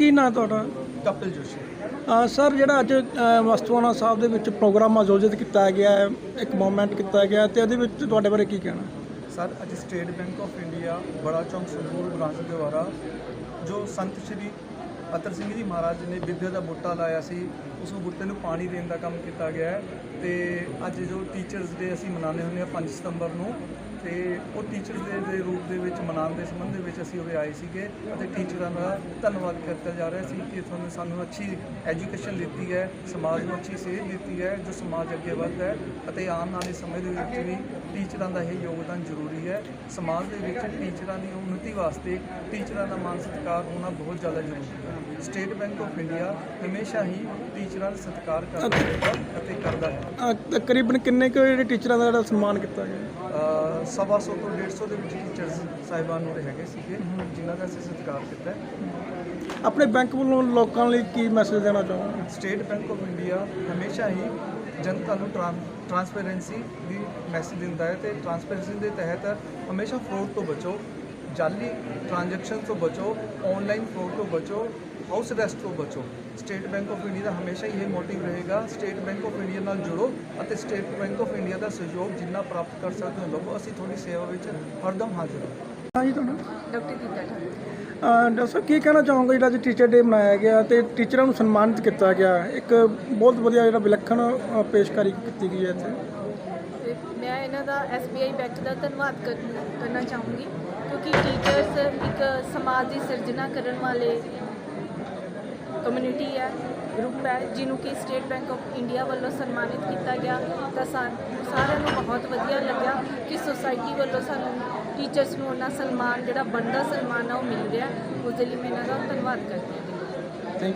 ਕੀ ਨਾਂ ਤੁਹਾਡਾ? ਕਪਿਲ ਜੋਸ਼ੀ। ਅ, ਸਰ ਜਿਹੜਾ ਅੱਜ ਅ, ਵਸਤੂਆਣਾ ਸਾਹਿਬ ਦੇ ਵਿੱਚ ਪ੍ਰੋਗਰਾਮ ਆਯੋਜਿਤ ਕੀਤਾ ਗਿਆ ਹੈ ਇੱਕ ਮੂਵਮੈਂਟ ਕੀਤਾ ਗਿਆ ਤੇ ਇਹਦੇ ਵਿੱਚ ਤੁਹਾਡੇ ਬਾਰੇ ਕੀ ਕਹਿਣਾ ਸਰ ਅੱਜ ਸਟੇਟ ਬੈਂਕ ਆਫ ਇੰਡੀਆ ਬੜਾ ਚੌਂਕ ਸੰਗਰੂਰ ਬ੍ਰਾਂਚ ਦੇ ਦੁਆਰਾ ਜੋ ਸੰਤ ਸ਼੍ਰੀ ਅਤਰ ਸਿੰਘ ਜੀ ਮਹਾਰਾਜ ਨੇ ਵਿਦਿਆ ਦਾ ਬੂਟਾ ਲਾਇਆ ਸੀ। ਉਸ ਨੂੰ ਬੂਟੇ ਨੂੰ ਪਾਣੀ ਦੇਣ ਦਾ ਕੰਮ ਕੀਤਾ ਗਿਆ ਹੈ ਤੇ ਅੱਜ ਜੋ ਟੀਚਰਸ ਡੇ ਅਸੀਂ ਮਨਾਉਂਦੇ ਹੁੰਦੇ ਹਾਂ 5 ਸਤੰਬਰ ਨੂੰ, ਤੇ ਉਹ ਟੀਚਰਸ ਡੇ ਦੇ ਰੂਪ ਦੇ ਵਿੱਚ ਮਨਾਉਣ ਦੇ ਸੰਬੰਧ ਦੇ ਵਿੱਚ ਅਸੀਂ ਉਰੇ ਆਏ ਸੀਗੇ ਅਤੇ ਟੀਚਰਾਂ ਦਾ ਧੰਨਵਾਦ ਕੀਤਾ ਜਾ ਰਿਹਾ ਸੀ ਕਿ ਤੁਹਾਨੂੰ ਸਾਨੂੰ ਅੱਛੀ ਐਜੂਕੇਸ਼ਨ ਦਿੱਤੀ ਹੈ, ਸਮਾਜ ਨੂੰ ਅੱਛੀ ਸੇਧ ਦਿੱਤੀ ਹੈ, ਜੋ ਸਮਾਜ ਅੱਗੇ ਵੱਧਦਾ ਹੈ ਅਤੇ ਆਉਣ ਵਾਲੇ ਸਮੇਂ ਦੇ ਵਿੱਚ ਵੀ ਟੀਚਰਾਂ ਦਾ ਇਹ ਯੋਗਦਾਨ ਜ਼ਰੂਰੀ ਹੈ। ਸਮਾਜ ਦੇ ਵਿੱਚ ਟੀਚਰਾਂ ਦੀ ਉન્નਤੀ ਵਾਸਤੇ ਟੀਚਰਾਂ ਦਾ ਮਾਨ ਸਤਿਕਾਰ ਹੋਣਾ ਬਹੁਤ ਜ਼ਿਆਦਾ ਜ਼ਰੂਰੀ ਹੈ। ਸਟੇਟ ਬੈਂਕ ਆਫ ਇੰਡੀਆ ਹਮੇਸ਼ਾ ਹੀ ਟੀਚਰਾਂ ਦਾ ਸਤਿਕਾਰ ਕਰਦਾ ਹੈ ਅਤੇ ਕਰਦਾ ਹੈ। ਅ, ਤਕਰੀਬਨ ਕਿੰਨੇ ਕੁ ਜਿਹੜੇ ਟੀਚਰਾਂ ਦਾ ਜਿਹੜਾ ਸਨਮਾਨ ਕੀਤਾ ਗਿਆ? ਅ, ਸਵਾ ਸੌ ਤੋਂ 150 ਦੇ ਵਿੱਚ ਟੀਚਰਸ ਸਾਹਿਬਾਨ ਉਰੇ ਹੈਗੇ ਸੀਗੇ ਜਿਨ੍ਹਾਂ ਦਾ ਅਸੀਂ ਸਤਿਕਾਰ ਕੀਤਾ ਹੈ। ਆਪਣੇ ਬੈਂਕ ਵੱਲੋਂ ਲੋਕਾਂ ਲਈ ਕੀ ਮੈਸੇਜ ਦੇਣਾ ਚਾਹੋਗੇ? ਸਟੇਟ ਬੈਂਕ ਆਫ ਇੰਡੀਆ ਹਮੇਸ਼ਾ ਹੀ ਜਨਤਾ ਨੂੰ ਟ੍ਰਾਂਸਪੇਰੈਂਸੀ ਦੀ ਮੈਸੇਜ ਦਿੰਦਾ ਹੈ ਤੇ ਟ੍ਰਾਂਸਪੇਰੈਂਸੀ ਦੇ ਤਹਿਤ ਹਮੇਸ਼ਾ ਫਰੋਡ ਤੋਂ ਬਚੋ ਜਾਲੀ ਟ੍ਰਾਂਜੈਕਸ਼ਨ ਤੋਂ ਬਚੋ ਆਨਲਾਈਨ ਫਰੋਡ ਤੋਂ ਬਚੋ ਹਾਊਸ ਅਰੈਸਟ ਤੋਂ ਬਚੋ। ਸਟੇਟ ਬੈਂਕ ਆਫ ਇੰਡੀਆ ਦਾ ਹਮੇਸ਼ਾ ਹੀ ਇਹ ਮੋਟਿਵ ਰਹੇਗਾ। ਸਟੇਟ ਬੈਂਕ ਆਫ ਇੰਡੀਆ ਨਾਲ ਜੁੜੋ ਅਤੇ ਸਟੇਟ ਬੈਂਕ ਆਫ ਇੰਡੀਆ ਦਾ ਸਹਿਯੋਗ ਜਿੰਨਾ ਪ੍ਰਾਪਤ ਕਰ ਸਕਦੇ ਹੋ ਲਵੋ ਅਸੀਂ ਤੁਹਾਡੀ ਸੇਵਾ ਵਿੱਚ ਹਰਦਮ ਹਾਜ਼ਰ ਹਾਂ। ਹਾਂਜੀ ਤੁਹਾਡਾ? ਡਾਕਟਰ ਗੀਤਾ ਠਾਕੁਰ ਸਾਹਿਬ ਕੀ ਕਹਿਣਾ ਚਾਹੋਗੇ ਜਿਹੜਾ ਅੱਜ ਟੀਚਰ ਡੇ ਮਨਾਇਆ ਗਿਆ ਤੇ ਟੀਚਰਾਂ ਨੂੰ ਸਨਮਾਨਿਤ ਕੀਤਾ ਗਿਆ? ਇੱਕ ਬਹੁਤ ਵਧੀਆ ਜਿਹੜਾ ਵਿਲੱਖਣ ਪੇਸ਼ਕਾਰੀ ਕੀਤੀ ਗਈ ਹੈ ਇੱਥੇ। ਤੇ ਮੈਂ ਇਹਨਾਂ ਦਾ SBI ਬੈਂਕ ਦਾ ਧੰਨਵਾਦ ਕਰ- ਕਰਨਾ ਚਾਹੂੰਗੀ ਕਿਉਂਕਿ ਟੀਚਰਸ ਇੱਕ ਸਮਾਜ ਦੀ ਸਿਰਜਣਾ ਕਰਨ ਵਾਲੇ ਕਮਿਊਨਿਟੀ ਹੈ ਗਰੁੱਪ ਹੈ, ਜਿਹਨੂੰ ਕਿ ਸਟੇਟ ਬੈਂਕ ਆਫ ਇੰਡੀਆ ਵੱਲੋਂ ਸਨਮਾਨਿਤ ਕੀਤਾ ਗਿਆ। ਤਾਂ ਸਾਨੂੰ ਸਾਰਿਆਂ ਨੂੰ ਬਹੁਤ ਵਧੀਆ ਲੱਗਿਆ ਕਿ ਸੁਸਾਇਟੀ ਵੱਲੋਂ ਸਾਨੂੰ ਟੀਚਰਸ ਨੂੰ ਉਹਨਾਂ ਸਨਮਾਨ, ਜਿਹੜਾ ਬਣਦਾ ਸਨਮਾਨ ਆ, ਉਹ ਮਿਲ ਰਿਹਾ। ਉਸ ਦੇ ਲਈ ਮੈਂ ਇਹਨਾਂ ਦਾ ਧੰਨਵਾਦ ਕਰਦੀ ਹਾਂ।